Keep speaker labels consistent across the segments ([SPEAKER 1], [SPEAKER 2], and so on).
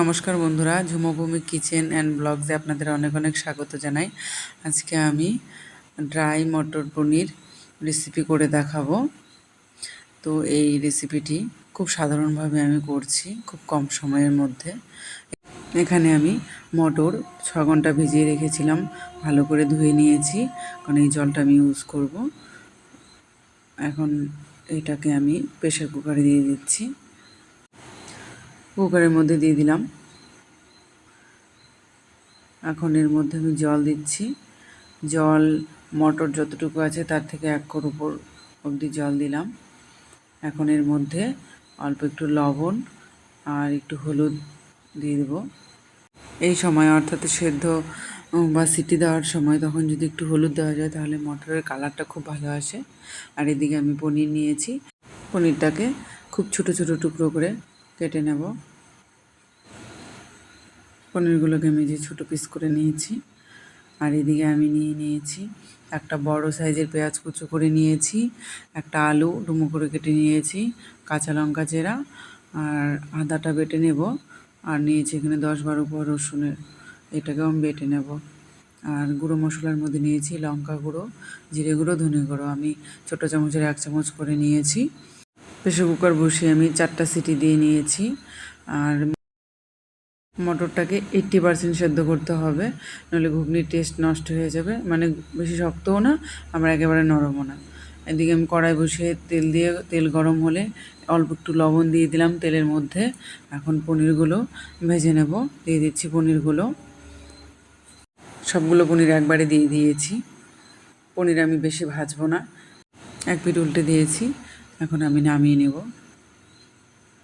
[SPEAKER 1] নমস্কার বন্ধুরা, ঝুমভূমি kitchen and ব্লগসে আপনাদের অনেক অনেক স্বাগত জানাই। আজকে আমি ড্রাই মটর পনির রেসিপি করে দেখাবো। তো এই রেসিপিটি খুব সাধারণভাবে আমি করছি খুব কম সময়ের মধ্যে। এখানে আমি মটর ছ ঘণ্টা ভিজিয়ে রেখেছিলাম, ভালো করে ধুয়ে নিয়েছি, কারণ এই জলটা আমি ইউজ করব। এখন এটাকে আমি প্রেশার কুকারে দিয়ে দিচ্ছি। কুকারের মধ্যে দিয়ে দিলাম। এখন এর মধ্যে আমি জল দিচ্ছি। জল, মটর যতটুকু আছে তার থেকে এক কোর উপর অবধি জল দিলাম। এখন এর মধ্যে অল্প একটু লবণ আর একটু হলুদ দিয়ে দেবো। এই সময় অর্থাৎ সেদ্ধ বা সিটি দেওয়ার সময় তখন যদি একটু হলুদ দেওয়া যায় তাহলে মটরের কালারটা খুব ভালো আসে। আর এদিকে আমি পনির নিয়েছি। পনিরটাকে খুব ছোট ছোট টুকরো করে কেটে নেব। পনিরগুলোকে আমি যে ছোটো পিস করে নিয়েছি, আর এদিকে আমি নিয়ে নিয়েছি একটা বড় সাইজের পেঁয়াজ কুচো করে নিয়েছি, একটা আলু ডুমো করে কেটে নিয়েছি, কাঁচা লঙ্কা চেরা, আর আদাটা বেটে নেব, আর নিয়েছি এখানে দশ বারো পর রসুনের, এটাকেও আমি বেটে নেব। আর গুঁড়ো মশলার মধ্যে নিয়েছি লঙ্কা গুঁড়ো, জিরে গুঁড়ো, ধনে গুঁড়ো, আমি ছোটো চামচের এক চামচ করে নিয়েছি। প্রেশার কুকার বসিয়ে আমি চারটা সিটি দিয়ে নিয়েছি। আর মটরটাকে এইট্টি পারসেন্ট সেদ্ধ করতে হবে, নাহলে ঘুগনির টেস্ট নষ্ট হয়ে যাবে। মানে বেশি শক্তও না, আমরা একেবারে নরমও না। এদিকে আমি কড়াই বসিয়ে তেল দিয়ে, তেল গরম হলে অল্প একটু লবণ দিয়ে দিলাম তেলের মধ্যে। এখন পনিরগুলো ভেজে নেব, দিয়ে দিচ্ছি পনিরগুলো। সবগুলো পনির একবারে দিয়ে দিয়েছি। পনির আমি বেশি ভাজবো না। এক পিঠ উল্টে দিয়েছি। এখন আমি নামিয়ে নেব।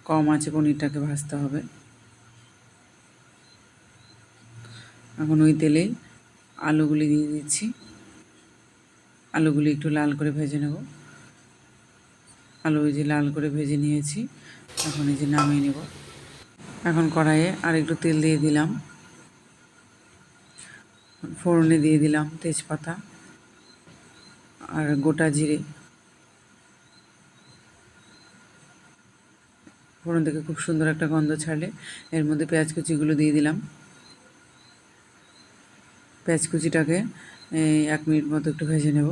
[SPEAKER 1] কম আছে পনিরটাকে ভাজতে হবে। এখন ওই তেলেই আলুগুলি দিয়ে দিচ্ছি। আলুগুলি একটু লাল করে ভেজে নেব। আলু যে লাল করে ভেজে নিয়েছি। এখন এই যে নামিয়ে নেব। এখন কড়াইয়ে আর একটু তেল দিয়ে দিলাম। ফোড়নে দিয়ে দিলাম তেজপাতা আর গোটা জিরে। ফোড়ন থেকে খুব সুন্দর একটা গন্ধ ছাড়লে এর মধ্যে পেঁয়াজ কুচিগুলো দিয়ে দিলাম। পেঁয়াজ কুচিটাকে এক মিনিট মতো একটু ভেজে নেব।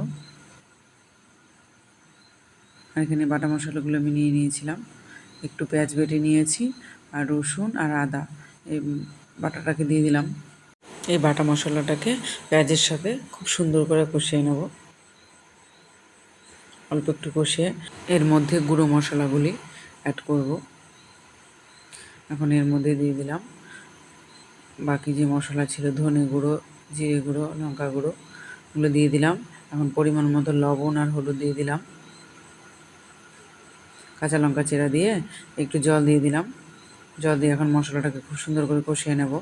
[SPEAKER 1] আর এখানে বাটা মশলাগুলো আমি নিয়ে নিয়েছিলাম। একটু পেঁয়াজ বেটে নিয়েছি, আর রসুন, আর আদা, এই বাটাটাকে দিয়ে দিলাম। এই বাটা মশলাটাকে পেঁয়াজের সাথে খুব সুন্দর করে কষিয়ে নেব। অল্প একটু কষিয়ে এর মধ্যে গুঁড়ো মশলাগুলি অ্যাড করব। এখন এর মধ্যে দিয়ে দিলাম। বাকি যে মশলা ছিল, ধনে গুঁড়ো, জিরে গুঁড়ো, লঙ্কা গুঁড়ো, এগুলো দিয়ে দিলাম। এখন পরিমাণ মতো লবণ আর হলুদ দিয়ে দিলাম। কাঁচা লঙ্কা চেরা দিয়ে একটু জল দিয়ে দিলাম। জল দিয়ে এখন মশলাটাকে খুব সুন্দর করে কষিয়ে নেব।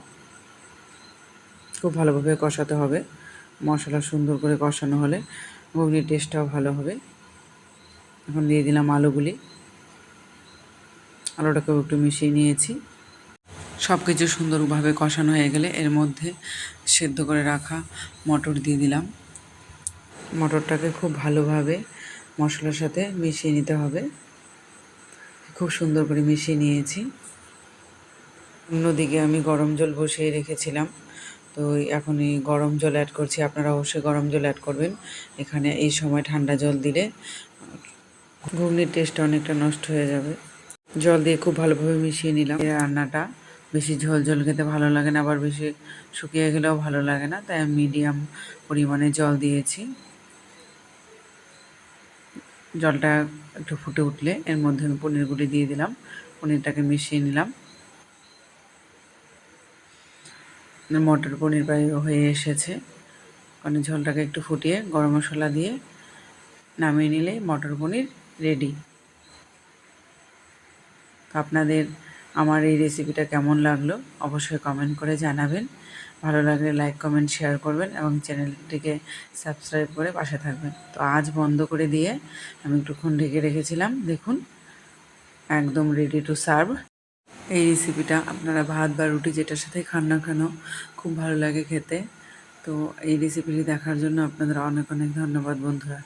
[SPEAKER 1] খুব ভালোভাবে কষাতে হবে। মশলা সুন্দর করে কষানো হলে ঘুগনির টেস্টটাও ভালো হবে। এখন দিয়ে দিলাম আলুগুলি। আলুটাকেও একটু মিশিয়ে নিয়েছি। সব কিছু সুন্দরভাবে কষানো হয়ে গেলে এর মধ্যে সেদ্ধ করে রাখা মটর দিয়ে দিলাম। মটরটাকে খুব ভালোভাবে মশলার সাথে মিশিয়ে নিতে হবে। খুব সুন্দর করে মিশিয়ে নিয়েছি। অন্যদিকে আমি গরম জল বসিয়ে রেখেছিলাম। তো এখন এই গরম জল অ্যাড করছি। আপনারা অবশ্যই গরম জল অ্যাড করবেন। এখানে এই সময় ঠান্ডা জল দিলে ঘুগনির টেস্টটা অনেকটা নষ্ট হয়ে যাবে। জল দিয়ে খুব ভালোভাবে মিশিয়ে নিলাম। এই রান্নাটা বেশি ঝোল ঝোল খেতে ভালো লাগে না, আবার বেশি শুকিয়ে গেলেও ভালো লাগে না, তাই মিডিয়াম পরিমাণে জল দিয়েছি। জলটা একটু ফুটে উঠলে এর মধ্যে আমি পনিরগুলি দিয়ে দিলাম, পনিরটাকে মিশিয়ে নিলাম। মটর পনির প্রায় হয়ে এসেছে কারণ ঝোলটাকে একটু ফুটিয়ে গরম মশলা দিয়ে নামিয়ে নিলে মটর পনির রেডি আপনাদের আমার এই রেসিপিটা কেমন লাগল অবশ্যই কমেন্ট করে জানাবেন। ভালো লাগলে লাইক কমেন্ট শেয়ার করবেন এবং চ্যানেলটিকে সাবস্ক্রাইব করে পাশে থাকবেন। তো আজ বন্ধ করে দিয়ে আমি একটুক্ষণ ঢেকে রেখেছিলাম। দেখুন, একদম রেডি টু সার্ভ এই রেসিপিটা আপনারা ভাত বা রুটি যেটার সাথে খান না কেন, খুব ভালো লাগে খেতে। তো এই রেসিপিটি দেখার জন্য আপনাদের অনেক অনেক ধন্যবাদ বন্ধুরা।